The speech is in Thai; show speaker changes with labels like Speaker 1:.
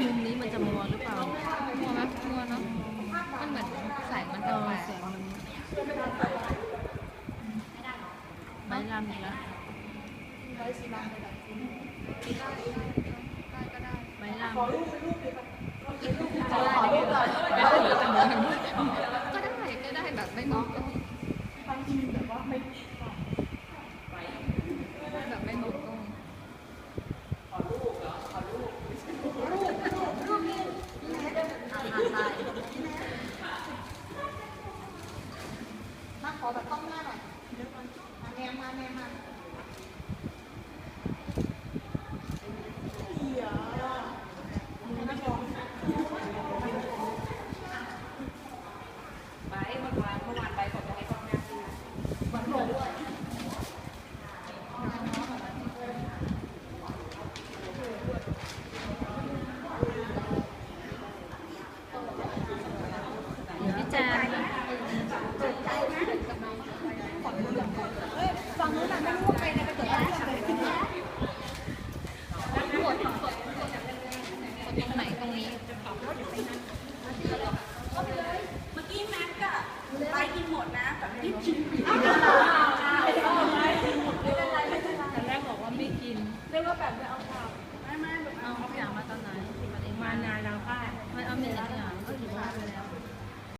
Speaker 1: มุมนี้มันจะมัวหรือเปล่ามัวไหมมัวเนาะมันเหมือนแสงมันแเออ
Speaker 2: แสงม
Speaker 3: ันไม้ลำนี่ละ
Speaker 2: ไม
Speaker 3: ้ลำ
Speaker 1: cô bật công ra này. Anh em anh em anh
Speaker 4: ตรงไหนตรงนี้ก็เลยเมื่อกี้แม็กินหมดนะแต่ไม่ได้กิ
Speaker 3: บอกว่าไม่กิน
Speaker 4: เรียกว่าแบบไม่เอาข้าวไม่ไม่เอาข้าวมาตอนไหน
Speaker 3: มานานแล้วค่ามันเอาเมล็ดอาหารก็ถือว่าไปแล้ว